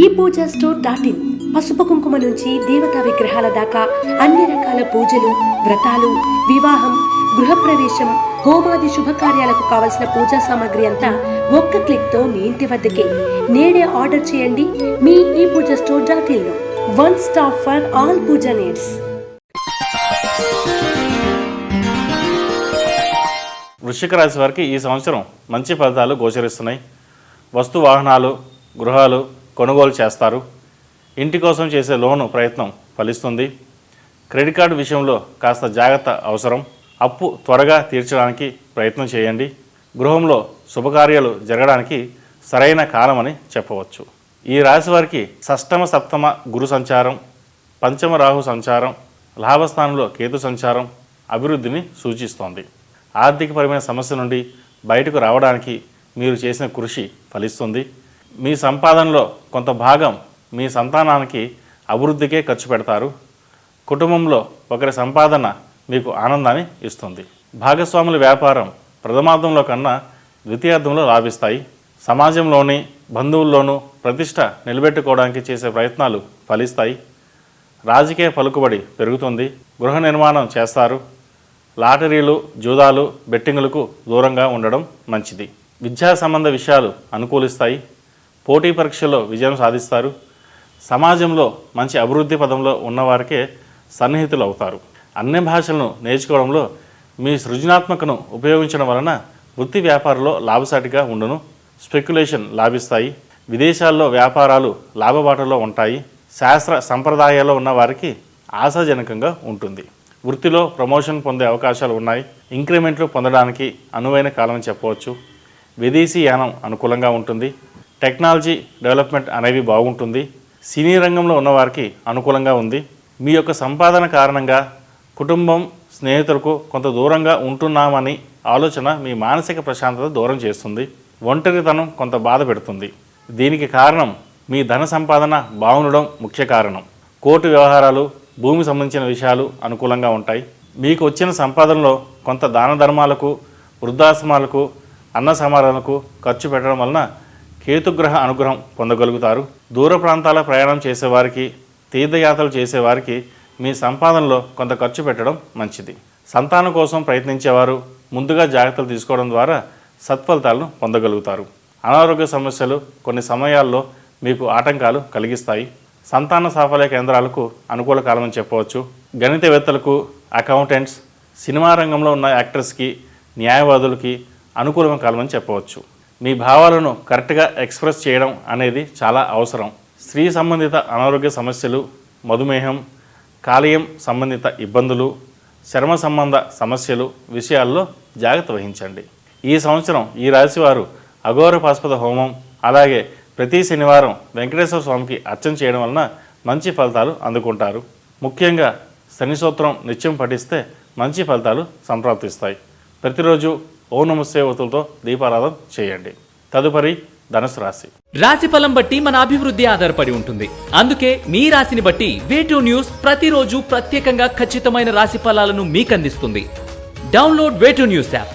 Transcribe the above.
ఈ Pooja store dot in. పసుపు కుంకుమ నుంచి దేవతా విగ్రహాల దాకా అన్ని రకాల పూజలు వ్రతాలు వివాహం గృహప్రవేశం హోమాది శుభకార్యాలకు కావలసిన పూజా సామాగ్రి అంతా ఒక్క క్లిక్తో మీ ఇంటి వద్దకే. నేడే ఆర్డర్ చేయండి మీ ఈ Pooja store dot in one stop for all Pooja needs. వృశ్చిక రాశి వారికి ఈ సంవత్సరం మంచి ఫలితాలు గోచరిస్తున్నాయి. వస్తు వాహనాలు గృహాలు కొనుగోలు చేస్తారు. ఇంటి కోసం చేసే లోను ప్రయత్నం ఫలిస్తుంది. క్రెడిట్ కార్డు విషయంలో కాస్త జాగ్రత్త అవసరం. అప్పు త్వరగా తీర్చడానికి ప్రయత్నం చేయండి. గృహంలో శుభకార్యాలు జరగడానికి సరైన కాలమని చెప్పవచ్చు. ఈ రాశి వారికి షష్టమ సప్తమ గురు సంచారం పంచమ రాహు సంచారం లాభస్థానంలో కేతు సంచారం అభివృద్ధిని సూచిస్తోంది. ఆర్థికపరమైన సమస్య నుండి బయటకు రావడానికి మీరు చేసిన కృషి ఫలిస్తుంది. మీ సంపాదనలో కొంత భాగం మీ సంతానానికి అభివృద్ధికే ఖర్చు పెడతారు. కుటుంబంలో ఒకరి సంపాదన మీకు ఆనందాన్ని ఇస్తుంది. భాగస్వాముల వ్యాపారం ప్రథమార్థంలో కన్నా ద్వితీయార్థంలో లాభిస్తాయి. సమాజంలోని బంధువుల్లోనూ ప్రతిష్ట నిలబెట్టుకోవడానికి చేసే ప్రయత్నాలు ఫలిస్తాయి. రాజకీయ పలుకుబడి పెరుగుతుంది. గృహ నిర్మాణం చేస్తారు. లాటరీలు జూదాలు బెట్టింగులకు దూరంగా ఉండడం మంచిది. విద్యా సంబంధ విషయాలు అనుకూలిస్తాయి. పోటీ పరీక్షల్లో విజయం సాధిస్తారు. సమాజంలో మంచి అభివృద్ధి పదంలో ఉన్నవారికే సన్నిహితులు అవుతారు. అన్ని భాషలను నేర్చుకోవడంలో మీ సృజనాత్మకను ఉపయోగించడం వలన వృత్తి వ్యాపారంలో లాభసాటిగా ఉండును. స్పెక్యులేషన్ లాభిస్తాయి. విదేశాల్లో వ్యాపారాలు లాభబాటలో ఉంటాయి. శాస్త్ర సంప్రదాయాల్లో ఉన్న వారికి ఆశాజనకంగా ఉంటుంది. వృత్తిలో ప్రమోషన్ పొందే అవకాశాలు ఉన్నాయి. ఇంక్రిమెంట్లు పొందడానికి అనువైన కాలం చెప్పవచ్చు. విదేశీ యానం అనుకూలంగా ఉంటుంది. టెక్నాలజీ డెవలప్మెంట్ అనేవి బాగుంటుంది. సినీ రంగంలో ఉన్నవారికి అనుకూలంగా ఉంది. మీ యొక్క సంపాదన కారణంగా కుటుంబం స్నేహితులకు కొంత దూరంగా ఉంటున్నామని ఆలోచన మీ మానసిక ప్రశాంతత దూరం చేస్తుంది. ఒంటరితనం కొంత బాధ పెడుతుంది. దీనికి కారణం మీ ధన సంపాదన బాగుండడం ముఖ్య కారణం. కోర్టు వ్యవహారాలు భూమి సంబంధించిన విషయాలు అనుకూలంగా ఉంటాయి. మీకు వచ్చిన సంపాదనలో కొంత దాన ధర్మాలకు వృద్ధాశ్రమాలకు అన్న సమారాలకు ఖర్చు పెట్టడం వలన కేతుగ్రహ అనుగ్రహం పొందగలుగుతారు. దూర ప్రాంతాల ప్రయాణం చేసేవారికి తీర్థయాత్రలు చేసేవారికి మీ సంపాదనలో కొంత ఖర్చు పెట్టడం మంచిది. సంతానం కోసం ప్రయత్నించేవారు ముందుగా జాగ్రత్తలు తీసుకోవడం ద్వారా సత్ఫలితాలను పొందగలుగుతారు. అనారోగ్య సమస్యలు కొన్ని సమయాల్లో మీకు ఆటంకాలు కలిగిస్తాయి. సంతాన సాఫల్య కేంద్రాలకు అనుకూల కాలమని చెప్పవచ్చు. గణితవేత్తలకు అకౌంటెంట్స్ సినిమా రంగంలో ఉన్న యాక్టర్స్కి న్యాయవాదులకి అనుకూలమైన కాలమని చెప్పవచ్చు. మీ భావాలను కరెక్ట్గా ఎక్స్ప్రెస్ చేయడం అనేది చాలా అవసరం. స్త్రీ సంబంధిత అనారోగ్య సమస్యలు మధుమేహం కాలేయం సంబంధిత ఇబ్బందులు చర్మ సంబంధ సమస్యలు విషయాల్లో జాగ్రత్త వహించండి. ఈ సంవత్సరం ఈ రాశివారు అఘోర పాస్పద హోమం అలాగే ప్రతి శనివారం వెంకటేశ్వర స్వామికి అర్చన చేయడం వలన మంచి ఫలితాలు అందుకుంటారు. ముఖ్యంగా శని సూత్రం నిత్యం పఠిస్తే మంచి ఫలితాలు సంప్రాప్తిస్తాయి. ప్రతిరోజు ఓ నమస్తే వతులతో దీపారాధన చేయండి. తదుపరి ధనుసు రాశి. రాశి ఫలం బట్టి మన అభివృద్ధి ఆధారపడి ఉంటుంది. అందుకే మీ రాశిని బట్టి వేటూ న్యూస్ ప్రతిరోజు ప్రత్యేకంగా ఖచ్చితమైన రాశి ఫలాలను మీకు అందిస్తుంది డౌన్లోడ్ వేటూ న్యూస్ యాప్.